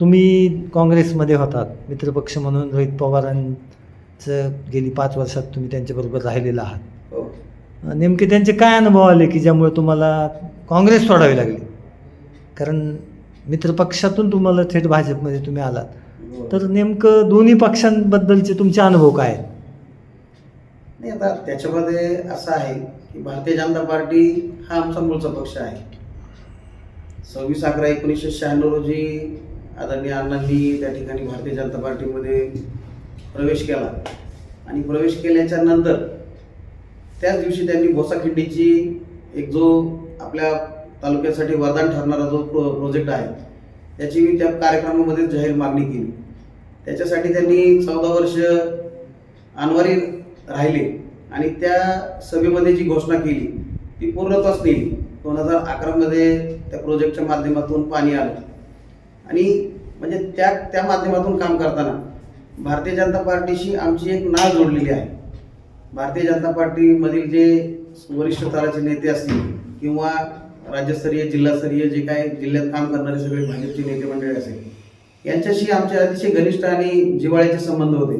तुम्ही काँग्रेसमध्ये होतात मित्रपक्ष म्हणून रोहित पवारांचं गेली पाच वर्षात तुम्ही त्यांच्याबरोबर राहिलेला आहात. हो. नेमके त्यांचे काय अनुभव आले की ज्यामुळे तुम्हाला काँग्रेस सोडावी लागली? कारण मित्रपक्षातून तुम्हाला थेट भाजपमध्ये तुम्ही आलात. तर नेमकं दोन्ही पक्षांबद्दलचे तुमचे अनुभव काय आहेत? नाही आता त्याच्यामध्ये असं आहे की भारतीय जनता पार्टी हा आमचा मूळचा पक्ष आहे. सव्वीस अकरा एकोणीसशे शहाण्णव रोजी आदरणीय अण्णांनी त्या ठिकाणी भारतीय जनता पार्टीमध्ये प्रवेश केला. आणि प्रवेश केल्याच्यानंतर त्याच दिवशी त्यांनी बोसाखिंडीची एक जो आपल्या तालुक्यासाठी वरदान ठरणारा जो प्रो प्रोजेक्ट आहे त्याची मी त्या कार्यक्रमामध्ये जाहीर मागणी केली. त्याच्यासाठी त्यांनी चौदा वर्ष अनवारी राहिले आणि त्या सभेमध्ये जी घोषणा केली ती पूर्णत्वास नेली. दोन हजार अकरामध्ये त्या प्रोजेक्टच्या माध्यमातून पाणी आलं. आणि म्हणजे त्या त्या माध्यमातून काम करताना भारतीय जनता पार्टीशी आमची एक नाळ जोडलेली आहे. भारतीय जनता पार्टीमधील जे वरिष्ठ स्तराचे नेते असतील किंवा राज्यस्तरीय जिल्हास्तरीय जे काय जिल्ह्यात काम करणारे सगळे भाजपचे नेते मंडळी असेल यांच्याशी आमचे अतिशय घनिष्ठ आणि जिवाळ्याचे संबंध होते.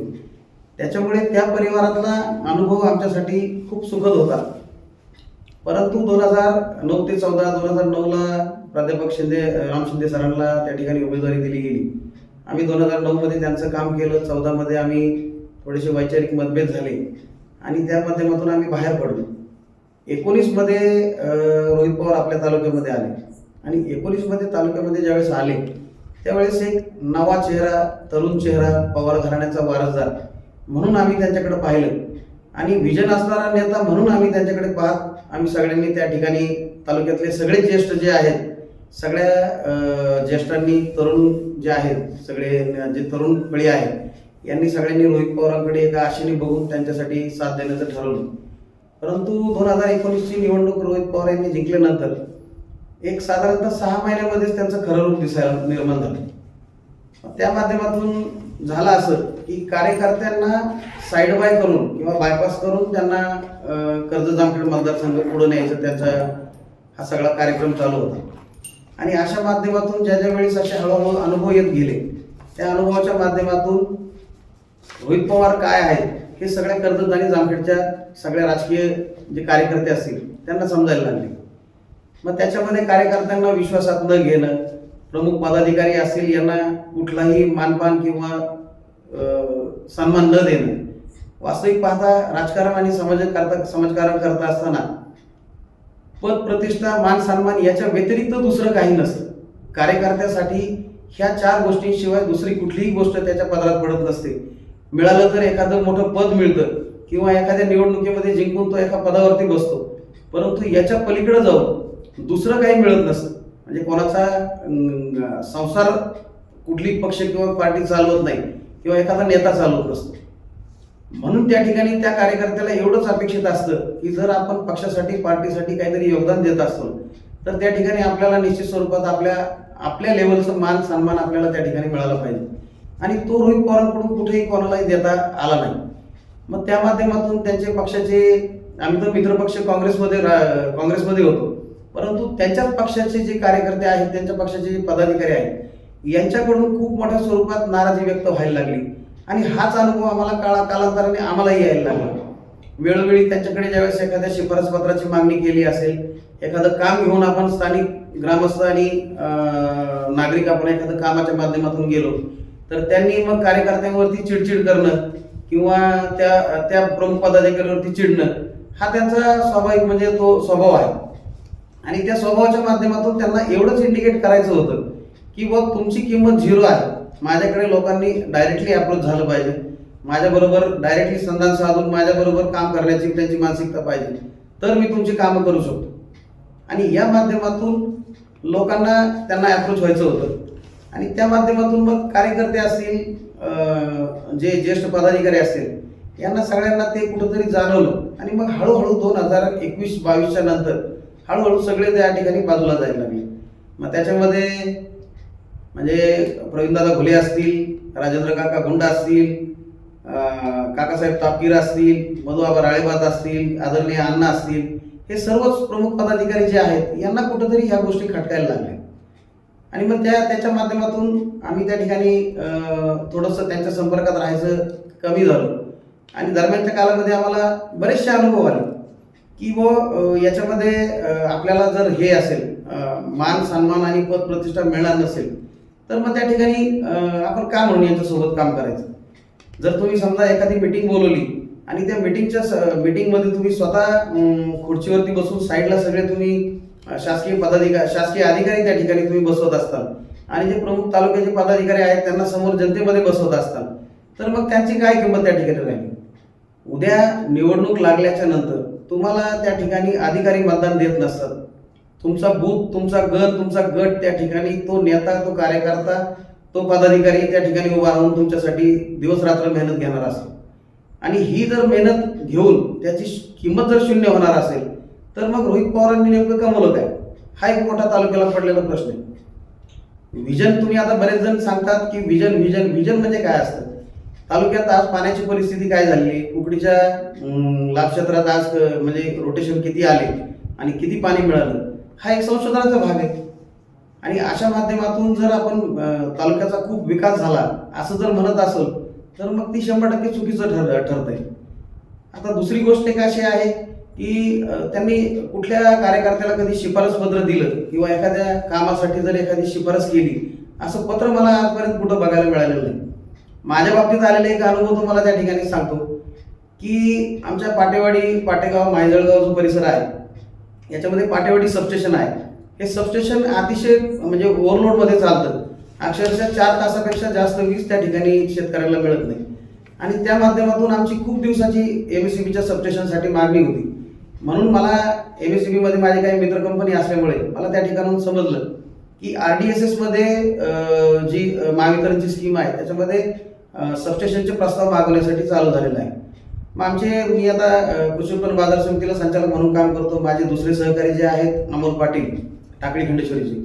त्याच्यामुळे त्या परिवारातला अनुभव आमच्यासाठी खूप सुखद होता. परंतु दोन हजार नऊ ते चौदा दोन हजार नऊला प्राध्यापक शिंदे राम शिंदे सरांना त्या ठिकाणी उमेदवारी दिली गेली. आम्ही दोन हजार नऊमध्ये त्यांचं काम केलं चौदामध्ये आम्ही थोडेसे वैचारिक मतभेद झाले. आणि त्या माध्यमातून आम्ही बाहेर पडलो. एकोणीसमध्ये रोहित पवार आपल्या तालुक्यामध्ये आले. आणि एकोणीसमध्ये तालुक्यामध्ये ज्यावेळेस आले त्यावेळेस एक नवा चेहरा तरुण चेहरा पवार घराण्याचा वारसदार म्हणून आम्ही त्यांच्याकडे पाहिलं. आणि विजन असणारा नेता म्हणून आम्ही त्यांच्याकडे पाहत आम्ही सगळ्यांनी त्या ठिकाणी तालुक्यातले सगळे ज्येष्ठ जे आहेत सगळ्या ज्येष्ठांनी तरुण जे आहेत सगळे जे तरुण पिढी आहेत यांनी सगळ्यांनी रोहित पवारांकडे एका आशेने बघून त्यांच्यासाठी साथ देण्याचं ठरवलं. परंतु दोन हजार एकोणीसची निवडणूक रोहित पवार यांनी जिंकल्यानंतर एक साधारणतः सहा महिन्यामध्येच त्यांचं खरं रूप दिसायला निर्माण झालं. त्या माध्यमातून झालं असं की कार्यकर्त्यांना साईड बाय करून किंवा बायपास करून त्यांना कर्ज जामखेड मतदारसंघ पुढे न्यायचं त्यांचा हा सगळा कार्यक्रम चालू होता. आणि अशा माध्यमातून ज्या ज्या वेळेस असे हळूहळू अनुभव येत गेले त्या अनुभवाच्या माध्यमातून रोहित पवार काय आहेत हे सगळ्या कर्जत आणि जामखेडच्या सगळ्या राजकीय जे कार्यकर्ते असतील त्यांना समजायला लागले. मग त्याच्यामध्ये कार्यकर्त्यांना विश्वासात न घेणं प्रमुख पदाधिकारी असतील यांना कुठलाही मानपान किंवा सन्मान न देणं वास्तविक पाहता राजकारण आणि समाज करता समाजकारण करता असताना पद प्रतिष्ठा मान सन्मान याच्या व्यतिरिक्त दुसरं काही नसतं. कार्यकर्त्यासाठी ह्या चार गोष्टींशिवाय दुसरी कुठलीही गोष्ट त्याच्या पदरात पडत नसते. मिळालं तर एखादं मोठं पद मिळतं किंवा एखाद्या निवडणुकीमध्ये जिंकून तो एका पदावरती बसतो. परंतु याच्या पलीकडे जाऊन दुसरं काही मिळत नसतं. म्हणजे कोणाचा संसार कुठली पक्ष किंवा पार्टी चालवत नाही किंवा एखादा नेता चालवत नसतो. म्हणून त्या ठिकाणी त्या कार्यकर्त्याला एवढंच अपेक्षित असतं की जर आपण पक्षासाठी पार्टीसाठी काहीतरी योगदान देत असतो तर त्या ठिकाणी आपल्याला निश्चित स्वरूपात आपल्या आपल्या लेवलचं मान सन्मान आपल्याला त्या ठिकाणी मिळाला पाहिजे. आणि तो रोहित पवारांकडून कुठेही कोणालाही देता आला नाही. मग त्या माध्यमातून त्यांचे पक्षाचे आम्ही तर मित्रपक्ष काँग्रेसमध्ये रा- काँग्रेसमध्ये होतो. परंतु त्यांच्याच पक्षाचे जे कार्यकर्ते आहेत त्यांच्या पक्षाचे जे पदाधिकारी आहेत यांच्याकडून खूप मोठ्या स्वरूपात नाराजी व्यक्त व्हायला लागली. आणि हाच अनुभव आम्हाला काळा कालांतराने आम्हालाही यायला लागला. वेळोवेळी त्यांच्याकडे ज्यावेळेस एखाद्या शिफारस पत्राची मागणी केली असेल एखादं काम घेऊन आपण स्थानिक ग्रामस्थ आणि नागरिक आपण एखादं कामाच्या माध्यमातून गेलो तर त्यांनी मग कार्यकर्त्यांवरती चिडचिड करणं किंवा त्या त्या प्रमुख पदाधिकाऱ्यांवरती चिडणं हा त्यांचा स्वाभाविक म्हणजे तो स्वभाव आहे. आणि त्या स्वभावाच्या माध्यमातून त्यांना एवढंच इंडिकेट करायचं होतं की बघ तुमची किंमत झिरो आहे. माझ्याकडे लोकांनी डायरेक्टली अप्रोच झालं पाहिजे. माझ्याबरोबर डायरेक्टली संधान साधून माझ्याबरोबर काम करण्याची त्यांची मानसिकता पाहिजे. तर मी तुमची कामं करू शकतो. आणि या माध्यमातून लोकांना त्यांना अप्रोच व्हायचं होतं. आणि त्या माध्यमातून मग कार्यकर्ते असतील जे ज्येष्ठ पदाधिकारी असतील यांना सगळ्यांना ते कुठंतरी जाणवलं. आणि मग हळूहळू दोन हजार एकवीस बावीसच्या नंतर हळूहळू सगळे त्या ठिकाणी बाजूला जायला लागले. मग त्याच्यामध्ये म्हणजे प्रवीणदादा घुले असतील राजेंद्र काका गुंडा असतील काकासाहेब तापकीर असतील मधुबाबा राळेबाद असतील आदरणीय अण्णा असतील हे सर्वच प्रमुख पदाधिकारी जे आहेत यांना कुठंतरी ह्या गोष्टी खटकायला लागल्या. आणि मग त्या त्याच्या माध्यमातून आम्ही त्या ठिकाणी थोडंसं त्यांच्या संपर्कात राहायचं कमी झालं. आणि दरम्यानच्या कालामध्ये आम्हाला बरेचसे अनुभव आले. की व याच्यामध्ये आपल्याला जर हे असेल मान सन्मान आणि पद प्रतिष्ठा मिळणार नसेल तर मग त्या ठिकाणी आपण का म्हणून यांच्यासोबत काम करायचं? जर तुम्ही समजा एखादी मीटिंग बोलवली आणि त्या मीटिंगच्या मीटिंगमध्ये तुम्ही स्वतः खुर्चीवरती बसून साईडला सगळे तुम्ही शासकीय पदाधिकारी शासकीय अधिकारी त्या ठिकाणी तुम्ही बसवत असताल आणि जे प्रमुख तालुक्याचे पदाधिकारी आहेत त्यांना समोर जनतेमध्ये बसवत असताल तर मग त्यांची काय किंमत त्या ठिकाणी राहील? उद्या निवडणूक लागल्याच्या नंतर तुम्हाला त्या ठिकाणी अधिकारी मतदान देत नसतात. तुमचा बूथ तुमचा गट तुमचा गट त्या ठिकाणी तो नेता तो कार्यकर्ता तो पदाधिकारी त्या ठिकाणी उभा राहून तुमच्यासाठी दिवस रात्र मेहनत घेणार असतो आणि ही जर मेहनत घेऊन त्याची किंमत जर शून्य होणार असेल तर मग रोहित पवारांनी नेमकं कमवलं काय? हा एक मोठा तालुक्याला पडलेला प्रश्न आहे. विजन तुम्ही आता बरेच जण सांगतात की विजन विजन विजन म्हणजे काय असतं? तालुक्यात आज पाण्याची परिस्थिती काय झाली कुकडीच्या लाभ क्षेत्रात आज म्हणजे रोटेशन किती आले? आणि किती पाणी मिळालं? हा एक संशोधनाचा भाग आहे. आणि अशा माध्यमातून जर आपण तालुक्याचा खूप विकास झाला असं जर म्हणत असेल तर मग ती शंभर टक्के चुकीचं ठर ठरत आहे आता दुसरी गोष्ट एक अशी आहे की त्यांनी कुठल्या कार्यकर्त्याला कधी शिफारस पत्र दिलं किंवा एखाद्या कामासाठी जर एखादी शिफारस केली असं पत्र मला आजपर्यंत कुठं बघायला मिळालेलं नाही. माझ्या बाबतीत आलेला एक अनुभव तुम्हाला त्या ठिकाणी सांगतो की आमच्या पाटेवाडी पाटेगाव मायजळगाव जो परिसर आहे याच्यामध्ये पाटेवाडी सबस्टेशन आहे. हे सबस्टेशन अतिशय म्हणजे ओव्हरलोडमध्ये चालतं. अक्षरशः चार तासापेक्षा जास्त वीज त्या ठिकाणी शेतकऱ्याला मिळत नाही. आणि त्या माध्यमातून आमची खूप दिवसाची एम एस सी बीच्या सबस्टेशनसाठी मागणी होती. म्हणून मला एम एस सी बीमध्ये माझी काही मित्र कंपनी असल्यामुळे मला त्या ठिकाणाहून समजलं की आर डी एस एसमध्ये जी महावितरणची स्कीम आहे त्याच्यामध्ये सबस्टेशनचे प्रस्ताव मागवण्यासाठी चालू झालेला आहे. मग आमचे मी आता कृषी उत्पन्न बाजार समितीला संचालक म्हणून काम करतो. माझे दुसरे सहकारी जे आहेत अमोल पाटील टाकळी खंडेश्वरीचे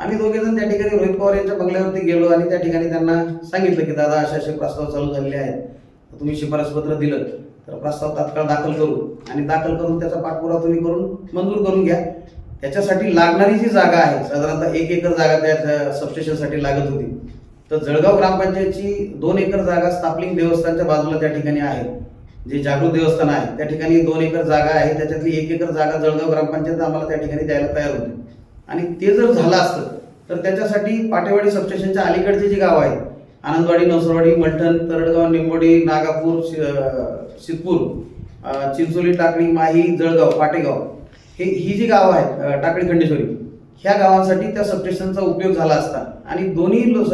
आम्ही दोघे जण त्या ठिकाणी रोहित पवार यांच्या बंगल्यावरती गेलो आणि त्या ठिकाणी त्यांना सांगितलं की दादा असे असे प्रस्ताव चालू झालेले आहेत. तुम्ही शिफारस पत्र दिलं. तर प्रस्ताव तात्काळ दाखल करू. आणि दाखल करून त्याचा पाठपुरावा तुम्ही करून मंजूर करून घ्या. त्याच्यासाठी लागणारी जी जागा आहे साधारणतः एक एकर जागा त्या सबस्टेशनसाठी लागत होती. तर जळगाव ग्रामपंचायतची दोन एकर जागा स्थापलिंग देवस्थानच्या बाजूला त्या ठिकाणी आहे. जे जागृत देवस्थान आहे त्या ठिकाणी दोन एकर जागा आहे त्याच्यातली एक एकर जागा जळगाव ग्रामपंचायत आम्हाला त्या ठिकाणी द्यायला तयार होती. आणि ते जर झालं असतं तर त्याच्यासाठी पाटेवाडी सबस्टेशनच्या अलीकडचे जे गाव आहेत आनंदवाडी नवसरवाडी मलठण तरडगाव निंबोडी नागापूर सिद्धपूर चिंचोली टाकळी माही जळगाव पाटेगाव हे ही जी गावं आहेत टाकळी खंडेश्वरी ह्या गावांसाठी त्या सबस्टेशनचा उपयोग झाला असता. आणि दोन्ही लो-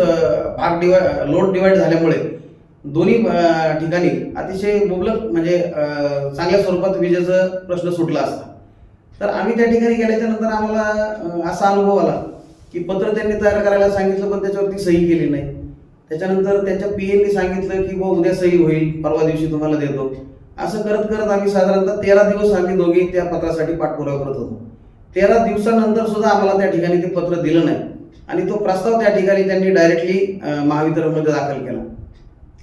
भाग डिवाय लोड डिवाईड झाल्यामुळे दोन्ही ठिकाणी अतिशय मुबलक म्हणजे चांगल्या स्वरूपात विजेचा प्रश्न सुटला असता. तर आम्ही त्या ठिकाणी गेल्याच्यानंतर आम्हाला असा अनुभव आला की पत्र त्यांनी तयार करायला सांगितलं पण त्याच्यावरती सही केली नाही. त्याच्यानंतर त्यांच्या पी एननी सांगितलं की बुवा उद्या सही होईल परवा दिवशी तुम्हाला देतो. असं करत करत आम्ही साधारणतः तेरा दिवस आम्ही दोघे त्या पत्रासाठी पाठपुरावा करत होतो. तेरा दिवसानंतर सुद्धा आम्हाला त्या ठिकाणी ते पत्र दिलं नाही. आणि तो प्रस्ताव त्या ठिकाणी त्यांनी डायरेक्टली महावितरणमध्ये दाखल केला.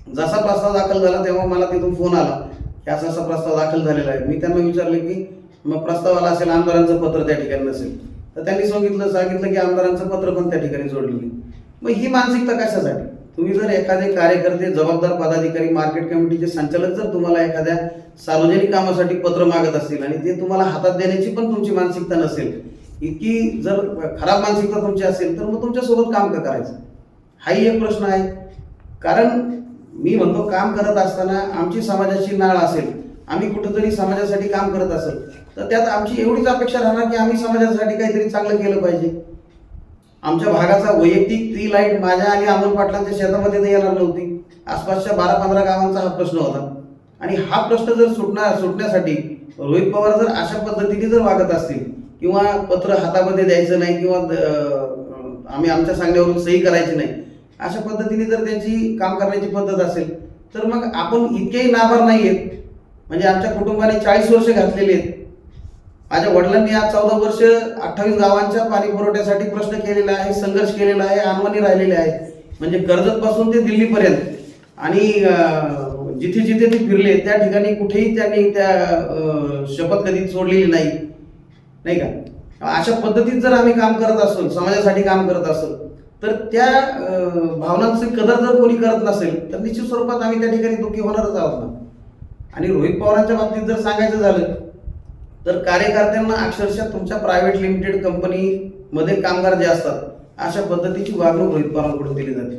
जसा प्रस्ताव दाखल झाला तेव्हा मला तिथून फोन आला की असा असा प्रस्ताव दाखल झालेला आहे. मी त्यांना विचारलं की मग प्रस्ताव आला असेल आमदारांचं पत्र त्या ठिकाणी नसेल. तर त्यांनी सांगितलं सांगितलं की आमदारांचं पत्र पण त्या ठिकाणी जोडलेली मग ही मानसिकता कशासाठी? तुम्ही जर एखादे कार्यकर्ते जबाबदार पदाधिकारी मार्केट कमिटीचे संचालक जर तुम्हाला एखाद्या सार्वजनिक कामासाठी पत्र मागत असतील आणि ते तुम्हाला हातात देण्याची पण तुमची मानसिकता नसेल इतकी जर खराब मानसिकता तुमची असेल तर मग तुमच्यासोबत काम का करायचं? हाही एक प्रश्न आहे. कारण मी म्हणतो काम करत असताना आमची समाजाची नाळ असेल आम्ही कुठंतरी समाजासाठी काम करत असेल तर त्यात आमची एवढीच अपेक्षा राहणार की आम्ही समाजासाठी काहीतरी चांगलं केलं पाहिजे. आमच्या भागाचा वैयक्तिक ती लाइट माझ्या आणि अमोल पाटलांच्या शेतामध्ये तर येणार नव्हती. आसपासच्या बारा पंधरा गावांचा हा प्रश्न होता. आणि हा प्रश्न जर सुटणार सुटण्यासाठी रोहित पवार जर अशा पद्धतीने जर वागत असतील किंवा पत्र हातामध्ये द्यायचं नाही किंवा आम्ही आमच्या सांगण्यावरून सही करायची नाही अशा पद्धतीने जर त्यांची काम करण्याची पद्धत असेल तर मग आपण इतकेही नाभार नाही आहेत म्हणजे आमच्या कुटुंबाने चाळीस वर्ष घातलेली आहेत. माझ्या वडिलांनी आज चौदा वर्ष अठ्ठावीस गावांच्या पाणी पुरवठ्यासाठी प्रश्न केलेला आहे संघर्ष केलेला आहे अनवाणी राहिलेले आहे म्हणजे कर्जतपासून ते दिल्लीपर्यंत. आणि जिथे जिथे ते फिरले त्या ठिकाणी कुठेही त्यांनी त्या शपथ कधी सोडलेली नाही. नाही का? अशा पद्धतीत जर आम्ही काम करत असतो समाजासाठी काम करत असतो तर त्या भावनांचं भावनांची कदर जर कोणी करत नसेल तर निश्चित स्वरूपात आम्ही त्या ठिकाणी दुःखी होणारच आहोत ना. आणि रोहित पवारांच्या बाबतीत जर सांगायचं झालं तर कार्यकर्त्यांना अक्षरशः तुमच्या प्रायव्हेट लिमिटेड कंपनीमध्ये कामगार जे असतात अशा पद्धतीची वागणूक रोहित पवारांकडून दिली जाते.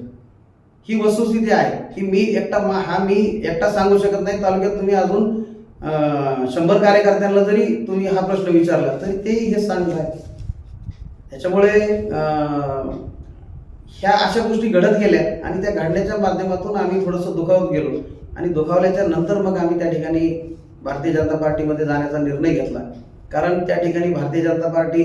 ही वस्तुस्थिती आहे की मी एकटा मा- हा मी एकटा सांगू शकत नाही तालुक्यात तुम्ही अजून शंभर कार्यकर्त्यांना जरी तुम्ही हा प्रश्न विचारला तरी तेही हे सांगताय त्याच्यामुळे ह्या अशा गोष्टी घडत गेल्या आणि त्या घडण्याच्या माध्यमातून आम्ही थोडंसं दुखावत गेलो. आणि दुखावल्याच्या नंतर मग आम्ही त्या ठिकाणी भारतीय जनता पार्टीमध्ये जाण्याचा निर्णय घेतला. कारण त्या ठिकाणी भारतीय जनता पार्टी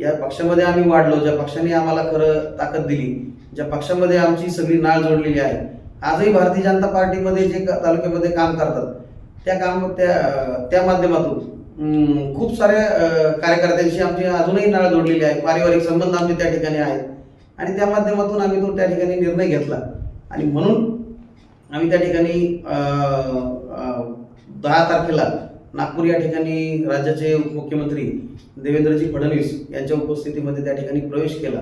या पक्षामध्ये आम्ही वाढलो ज्या पक्षाने आम्हाला खरं ताकद दिली ज्या पक्षामध्ये आमची सगळी नाळ जोडलेली आहे. आजही भारतीय जनता पार्टीमध्ये जे तालुक्यामध्ये काम करतात त्या काम त्या त्या माध्यमातून खूप साऱ्या कार्यकर्त्यांशी आमची अजूनही नाळ जोडलेली आहे. पारिवारिक संबंध आमचे त्या ठिकाणी आहेत. आणि त्या माध्यमातून आम्ही तो त्या ठिकाणी निर्णय घेतला. आणि म्हणून आम्ही त्या ठिकाणी दहा तारखेला नागपूर या ठिकाणी राज्याचे उपमुख्यमंत्री देवेंद्रजी फडणवीस यांच्या उपस्थितीमध्ये त्या ठिकाणी प्रवेश केला.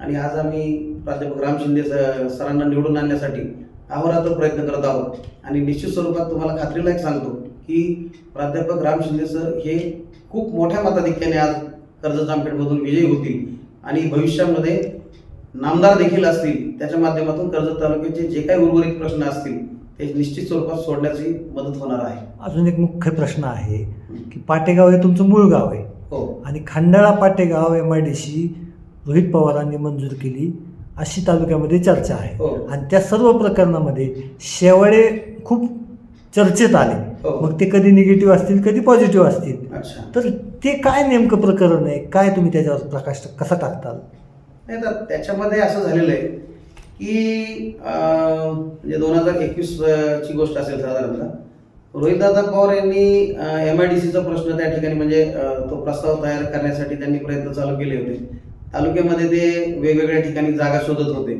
आणि आज आम्ही प्राध्यापक राम शिंदे सरांना निवडून आणण्यासाठी अहोरात्र प्रयत्न करत आहोत. आणि निश्चित स्वरूपात तुम्हाला खात्रीला एक सांगतो की प्राध्यापक राम शिंदे सर हे खूप मोठ्या मताधिक्याने आज कर्जत जामखेडमधून विजयी होतील. आणि भविष्यामध्ये नामदार देखील असतील त्याच्या माध्यमातून कर्जत तालुक्याचे जे काही उर्वरित प्रश्न असतील ते निश्चित स्वरूपात सोडण्याची मदत होणार आहे. अजून एक मुख्य प्रश्न आहे की पाटेगाव हे तुमचं मूळ गाव आहे. हो. आणि Khandala Pategaon M I D C Rohit पवारांनी मंजूर केली अशी तालुक्यामध्ये चर्चा आहे. हो. आणि त्या सर्व प्रकरणामध्ये शेवाळे खूप चर्चेत आले. हो. मग ते कधी निगेटिव्ह असतील कधी पॉझिटिव्ह असतील? अच्छा. तर ते काय नेमकं प्रकरण आहे? काय तुम्ही त्याच्यावर प्रकाश कसा टाकताल? नाही तर त्याच्यामध्ये असं झालेलं आहे की म्हणजे दोन हजार एकवीस ची गोष्ट असेल साधारणतः रोहितदादा पवार यांनी एम आय डी सीचा प्रश्न त्या ठिकाणी म्हणजे तो प्रस्ताव तयार करण्यासाठी त्यांनी प्रयत्न चालू केले होते. तालुक्यामध्ये ते वेगवेगळ्या ठिकाणी जागा शोधत होते.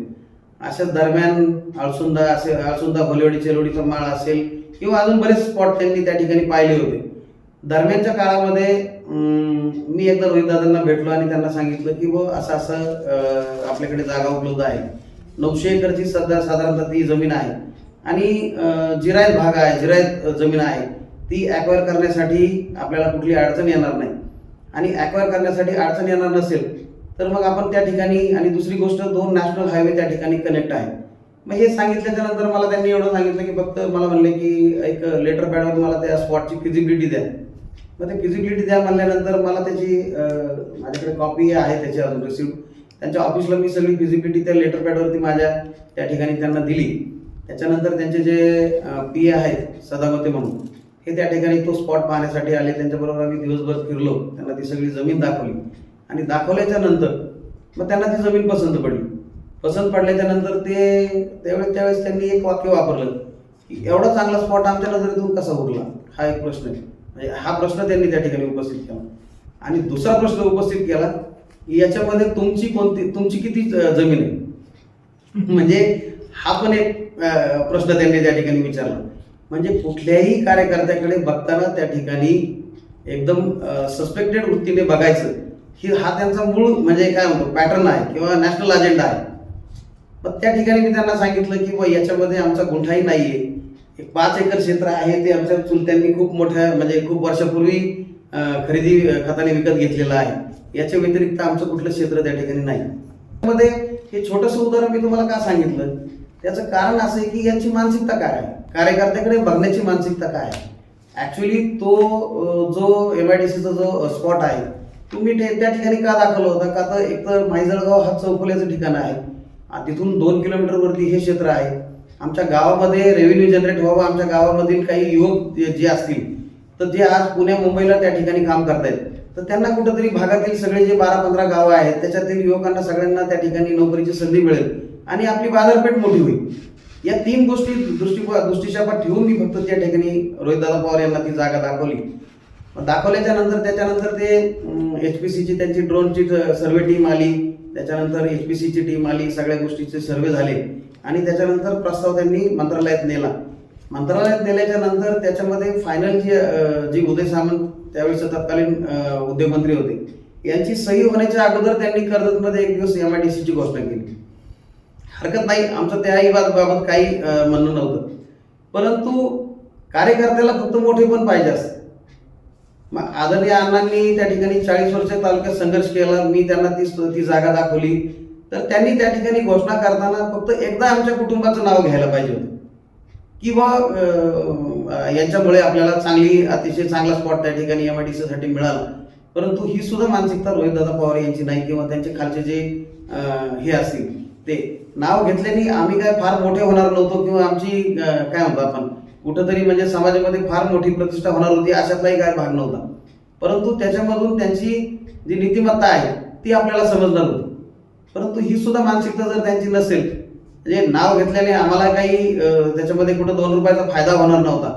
अशाच दरम्यान आळसुंदा असेल आळसुंदा भोलेवाडी चेलोडीचा माळ असेल किंवा अजून बरेच स्पॉट त्यांनी त्या ठिकाणी पाहिले होते. दरम्यानच्या काळामध्ये मी एकदा रोहितदादांना भेटलो आणि त्यांना सांगितलं की व असं असं आपल्याकडे जागा उपलब्ध आहे. नऊशे एकरची सध्या साधारणतः ती जमीन आहे. आणि जिरायत भाग आहे जिरायत जमीन आहे. ती ॲक्वायर करण्यासाठी आपल्याला कुठली अडचण येणार नाही. आणि ॲक्वायर करण्यासाठी अडचण येणार नसेल तर मग आपण त्या ठिकाणी आणि दुसरी गोष्ट दोन नॅशनल हायवे त्या ठिकाणी कनेक्ट आहे. मग हे सांगितल्याच्या नंतर मला त्यांनी एवढं सांगितलं की फक्त मला म्हणले की एक लेटर पॅडवर मला त्या स्पॉटची फिजिबिलिटी द्या. मग ते फिजिबिलिटी द्या म्हणल्यानंतर मला त्याची माझ्याकडे कॉपी आहे त्याची अजून रिसिप्ट त्यांच्या ऑफिसला मी सगळी फिजिबिलिटी त्या लेटर पॅडवरती माझ्या त्या ठिकाणी त्यांना दिली. त्याच्यानंतर त्यांचे जे पी ए आहेत सदामते म्हणून हे त्या ठिकाणी तो स्पॉट पाहण्यासाठी आले. त्यांच्याबरोबर आम्ही दिवसभर फिरलो. त्यांना ती सगळी जमीन दाखवली. आणि दाखवल्याच्या नंतर मग त्यांना ती जमीन पसंत पडली. पसंत पडल्याच्या नंतर ते त्यावेळेस त्यावेळेस त्यांनी एक वाक्य वापरलं की एवढा चांगला स्पॉट आमच्या नजरेतून कसा उरला? हा एक प्रश्न आहे. म्हणजे हा प्रश्न त्यांनी त्या ठिकाणी उपस्थित केला. आणि दुसरा प्रश्न उपस्थित केला की याच्यामध्ये तुमची कोणती तुमची किती जमीन आहे? म्हणजे हा पण एक प्रश्न त्यांनी त्या ठिकाणी विचारला. म्हणजे कुठल्याही कार्यकर्त्याकडे बघताना त्या ठिकाणी एकदम सस्पेक्टेड वृत्तीने बघायचं ही हा त्यांचा मूळ म्हणजे काय म्हणतो पॅटर्न आहे किंवा नॅशनल अजेंडा आहे. पण त्या ठिकाणी मी त्यांना सांगितलं की बा याच्यामध्ये आमचा गुंठाही नाही आहे एक पाच एकर क्षेत्र आहे ते आमच्या चुलत्यांनी खूप मोठ्या म्हणजे खूप वर्षापूर्वी खरेदी खताने विकत घेतलेलं आहे. याच्या व्यतिरिक्त आमचं कुठलं क्षेत्र त्या ठिकाणी नाही. मध्ये हे छोटंसं उदाहरण मी तुम्हाला का सांगितलं? त्याचं कारण असं आहे की यांची मानसिकता काय आहे? कार्यकर्त्याकडे बघण्याची मानसिकता काय आहे? ॲक्च्युली तो जो एम आय डी सीचा जो स्पॉट आहे तुम्ही त्या ठिकाणी का दाखवलं होता? का तर एक तर माईजळगाव हा चौफुल्याचं ठिकाण आहे. तिथून दोन किलोमीटरवरती हे क्षेत्र आहे. आमच्या गावामध्ये रेव्हेन्यू जनरेट व्हावं आमच्या गावामधील काही युवक जे असतील तर जे आज पुण्या मुंबईला त्या ठिकाणी काम करतायत. तर त्यांना कुठंतरी भागातील सगळे जे बारा पंधरा गावं आहेत त्याच्यातील युवकांना सगळ्यांना त्या ठिकाणी नोकरीची संधी मिळेल आणि आपली बाजारपेठ मोठी होईल. या तीन गोष्टी दृष्टी दृष्टिक्षेपात ठेवून मी फक्त त्या ठिकाणी रोहितदादा पवार यांना ती जागा दाखवली. दाखवल्याच्या नंतर त्याच्यानंतर ते एच पी सीची त्यांची ड्रोनची सर्वे टीम आली. त्याच्यानंतर एच पी सीची टीम आली. सगळ्या गोष्टीचे सर्वे झाले. आणि त्याच्यानंतर प्रस्ताव त्यांनी मंत्रालयात नेला. मंत्रालयात नेल्याच्या नंतर त्याच्यामध्ये फायनल जी जी उदय सामंत त्यावेळेस तत्कालीन उद्योगमंत्री होते यांची सही होण्याच्या अगोदर त्यांनी कर्जतमध्ये एक दिवस एम आय डी सीची घोषणा केली. हरकत नाही आमचं त्याही बाब- बाबत काही म्हणणं नव्हतं. परंतु कार्यकर्त्याला फक्त मोठे पण पाहिजे असते. मग आदरणीय अण्णांनी त्या ठिकाणी चाळीस वर्ष तालुक्यात संघर्ष केला मी त्यांना ती ती जागा दाखवली. तर त्यांनी त्या ठिकाणी घोषणा करताना फक्त एकदा आमच्या कुटुंबाचं नाव घ्यायला पाहिजे होतं. की बा यांच्यामुळे आपल्याला चांगली अतिशय चांगला स्पॉट त्या ठिकाणी एम आय डी सीसाठी मिळाला. परंतु ही सुद्धा मानसिकता रोहितदादा पवार यांची नाही किंवा त्यांचे खालचे जे हे असतील ते नाव घेतल्याने आम्ही काय फार मोठे होणार नव्हतो किंवा आमची काय म्हणतो आपण कुठंतरी म्हणजे समाजामध्ये फार मोठी प्रतिष्ठा होणार होती अशातलाही काय भाग नव्हता. परंतु त्याच्यामधून त्यांची जी नीतिमत्ता आहे ती आपल्याला समजणार होती. परंतु ही सुद्धा मानसिकता जर त्यांची नसेल म्हणजे नाव घेतल्याने आम्हाला काही त्याच्यामध्ये कुठं दोन रुपयाचा फायदा होणार नव्हता.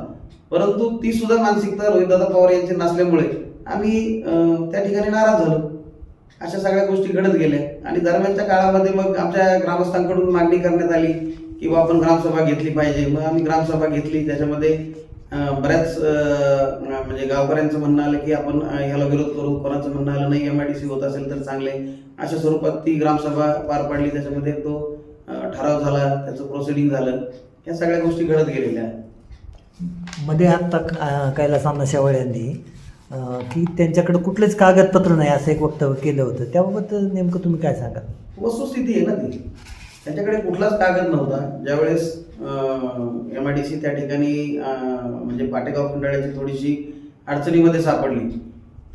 परंतु ती सुद्धा मानसिकता रोहितदादा पवार यांची नसल्यामुळे आम्ही त्या ठिकाणी नाराज झालो. अशा सगळ्या गोष्टी घडत गेल्या. आणि दरम्यानच्या काळामध्ये मग आमच्या ग्रामस्थांकडून मागणी करण्यात आली की आपण ग्रामसभा घेतली पाहिजे. मग आम्ही ग्रामसभा घेतली. त्याच्यामध्ये बऱ्याच म्हणजे गावकऱ्यांचं म्हणणं आलं की आपण ह्याला विरोध करू कोणाचं म्हणणं आलं नाही एम आय डी सी होत असेल तर चांगले अशा स्वरूपात ती ग्रामसभा पार पाडली. त्याच्यामध्ये तो ठराव झाला त्याचं प्रोसिडिंग झालं. या सगळ्या गोष्टी घडत गेलेल्या मध्ये आत्ता अं, कैलास अण्णा शेवाळे यांनी अं, की त्यांच्याकडे कुठलेच कागदपत्र नाही असं एक वक्तव्य केलं होतं. त्याबाबत नेमकं तुम्ही काय सांगाल? वस्तुस्थिती आहे ना ती. त्यांच्याकडे कुठलाच कागद नव्हता. ज्यावेळेस एम आय डी सी त्या ठिकाणी म्हणजे पाटेगाव खंडाळ्याची थोडीशी अडचणीमध्ये सापडली.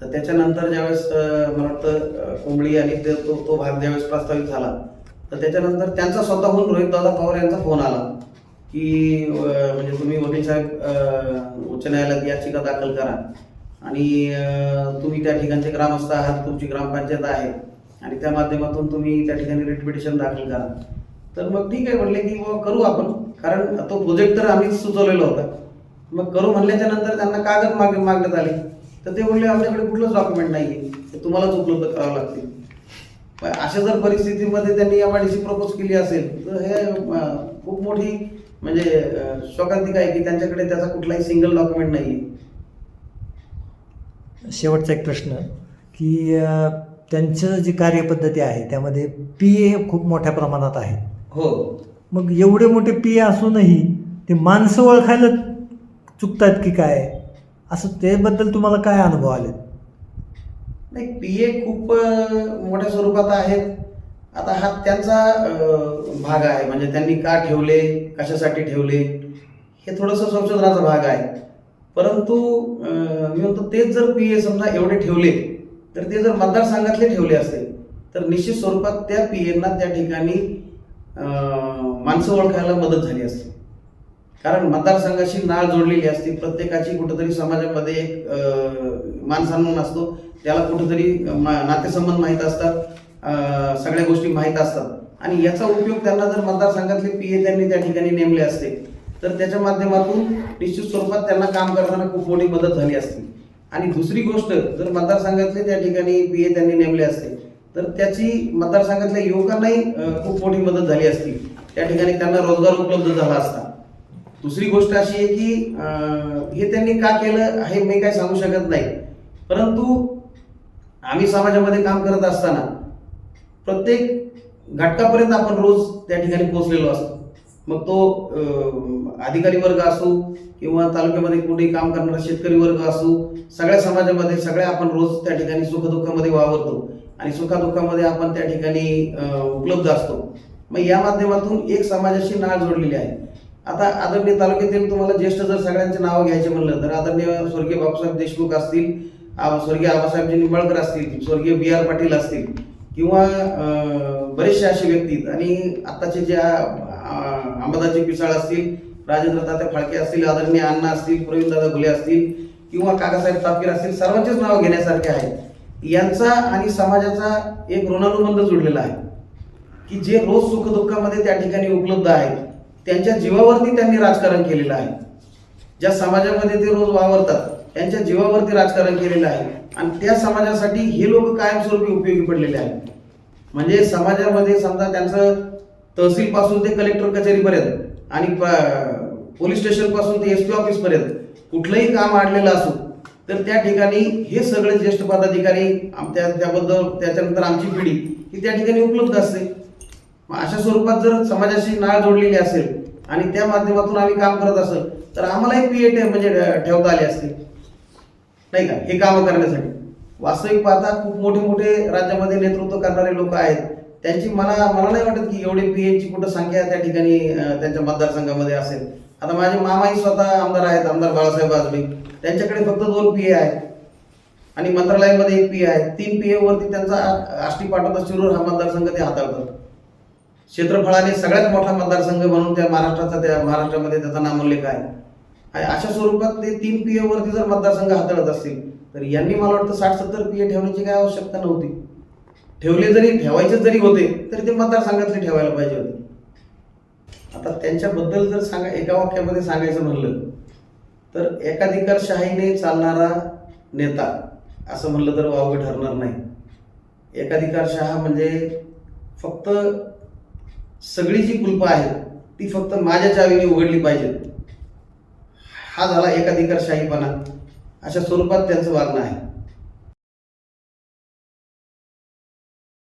तर त्याच्यानंतर ज्यावेळेस मला वाटतं कोंबडी आणि तो तो भाग ज्यावेळेस प्रस्तावित झाला तर त्याच्यानंतर त्यांचा स्वतःहून रोहितदादा पवार यांचा फोन आला की म्हणजे तुम्ही वकील साहेब उच्च न्यायालयात याचिका दाखल करा. आणि तुम्ही त्या ठिकाणचे ग्रामस्थ आहात तुमची ग्रामपंचायत आहे. आणि त्या माध्यमातून तुम्ही त्या ठिकाणी रिट पिटिशन दाखल करा. तर मग ठीक आहे म्हटले की करू आपण. कारण तो प्रोजेक्ट तर आम्हीच सुचवलेला होता. मग करू म्हणल्याच्या नंतर त्यांना कागद माग मागण्यात आले. तर ते म्हणले आमच्याकडे कुठलंच डॉक्युमेंट नाही आहे ते तुम्हालाच उपलब्ध करावं लागतील. पण अशा जर परिस्थितीमध्ये त्यांनी M I D C propose केली असेल तर हे खूप मोठी म्हणजे शोकांतिक आहे की त्यांच्याकडे त्याचा कुठलाही सिंगल डॉक्युमेंट नाही आहे शेवटचा एक प्रश्न की त्यांचं जी कार्यपद्धती आहे त्यामध्ये पी ए खूप मोठ्या प्रमाणात आहे. हो. मग एवढे मोठे पी ए असूनही ते माणसं ओळखायला चुकतात की काय? असं त्याबद्दल तुम्हाला काय अनुभव आले? नाही पी ए खूप मोठ्या स्वरूपात आहेत. आता हा त्यांचा भाग आहे. म्हणजे त्यांनी का ठेवले? कशासाठी ठेवले? हे थोडंसं संशोधनाचा भाग आहे. परंतु मी म्हणतो तेच जर पी ए समजा एवढे ठेवले तर ते जर मतदारसंघातले ठेवले असेल तर निश्चित स्वरूपात त्या पी एना त्या ठिकाणी माणसं ओळखायला मदत झाली असते. कारण मतदारसंघाशी नाळ जोडलेली असते. प्रत्येकाची कुठंतरी समाजामध्ये एक मानसन्मान असतो. त्याला कुठंतरी मा- नातेसंबंध माहीत असतात. सगळ्या गोष्टी माहीत असतात. आणि याचा उपयोग त्यांना जर मतदारसंघातले पी ए त्यांनी त्या ठिकाणी नेमले असते तर त्याच्या माध्यमातून निश्चित स्वरूपात त्यांना काम करताना खूप मोठी मदत झाली असती. आणि दुसरी गोष्ट जर मतदारसंघातले त्या ठिकाणी पी ए त्यांनी नेमले असते तर त्याची मतदारसंघातल्या युवकांनाही खूप मोठी मदत झाली असती. त्या ठिकाणी त्यांना रोजगार उपलब्ध झाला असता. दुसरी गोष्ट अशी आहे की हे त्यांनी का केलं हे मी काय सांगू शकत नाही. परंतु आम्ही समाजामध्ये काम करत असताना प्रत्येक घटकापर्यंत आपण रोज त्या ठिकाणी पोहोचलेलो असतो. मग तो अधिकारी वर्ग असो किंवा तालुक्यामध्ये कुठेही काम करणारा शेतकरी वर्ग असो सगळ्या समाजामध्ये सगळ्या आपण रोज त्या ठिकाणी सुखदुःखामध्ये वावरतो आणि सुखदुःखामध्ये आपण त्या ठिकाणी उपलब्ध असतो. मग या माध्यमातून एक समाजाशी नाळ जोडलेली आहे. आता आदरणीय तालुक्यातील तुम्हाला ज्येष्ठ जर सगळ्यांचे नाव घ्यायचे म्हणलं तर आदरणीय स्वर्गीय बाबासाहेब देशमुख असतील स्वर्गीय आबासाहेबजी निंबाळकर असतील स्वर्गीय बी आर पाटील असतील किंवा बरेचसे असे व्यक्ती आणि आत्ताचे ज्या अंबादाजी पिसाळ असतील राजेंद्र तात्या फाळके असतील आदरणीय अण्णा असतील प्रवीणदादा भुले असतील किंवा काकासाहेब तापकीर असतील सर्वांचेच नाव घेण्यासारखे आहे यांचा आणि समाजाचा एक ऋणानुबंध जुडलेला आहे. की जे रोज सुखदुःखामध्ये त्या ठिकाणी उपलब्ध आहेत त्यांच्या जीवावरती त्यांनी राजकारण केलेलं आहे. ज्या समाजामध्ये ते रोज वावरतात त्यांच्या जीवावरती राजकारण केलेलं आहे. आणि त्या समाजासाठी हे लोक कायमस्वरूपी उपयोगी पडलेले आहेत. म्हणजे समाजामध्ये समजा त्यांचं तहसील पासून ते कलेक्टर कचेरीपर्यंत आणि प- पोलीस स्टेशनपासून ते एस पी ऑफिस पर्यंत कुठलंही काम अडलेलं असो तर त्या ठिकाणी हे सगळे ज्येष्ठ पदाधिकारी त्याबद्दल त्याच्यानंतर आमची पिढी ही त्या ठिकाणी उपलब्ध असते. मग अशा स्वरूपात जर समाजाशी नाळ जोडलेली असेल आणि त्या माध्यमातून आम्ही काम करत असेल तर आम्हालाही पी ए म्हणजे ठेवता आले असते. नाही का? हे कामं करण्यासाठी. वास्तविक पाहता खूप मोठे मोठे राज्यामध्ये नेतृत्व करणारे लोक आहेत. त्यांची मला मला नाही वाटत की एवढी पी ची कुठं संख्या त्या ठिकाणी त्यांच्या मतदारसंघामध्ये असेल. आता माझे मामाही स्वतः आमदार आहेत आमदार बाळासाहेब आजबे. त्यांच्याकडे फक्त दोन पी ए आहेत. आणि मंत्रालयामध्ये एक पी ए आहे. तीन पी वरती त्यांचा आष्टी पाठवता शिरूर हा मतदारसंघ ते हाताळतात. क्षेत्रफळाने सगळ्यात मोठा मतदारसंघ म्हणून त्या महाराष्ट्राचा त्या महाराष्ट्रामध्ये त्याचा नामोल्लेख आहे. अशा स्वरूपात ते तीन पी वरती जर मतदारसंघ हाताळत असतील तर यांनी मला वाटतं साठ सत्तर पी ए ठेवण्याची काय आवश्यकता नव्हती. ठेवले जरी ठेवायचे जरी होते तरी ते मतदारसंघातले ठेवायला पाहिजे होते. आता त्यांच्याबद्दल जर सांगा एका वाक्यामध्ये सांगायचं म्हणलं तर एकाधिकारशाहीने चालणारा नेता असं म्हणलं तर वावगं ठरणार नाही. एकाधिकारशहा म्हणजे फक्त सगळी जी कुलपं आहेत ती फक्त माझ्या चावीने उघडली पाहिजेत. हा झाला एकाधिकारशाहीपणा अशा स्वरूपात त्यांचं वागणं आहे.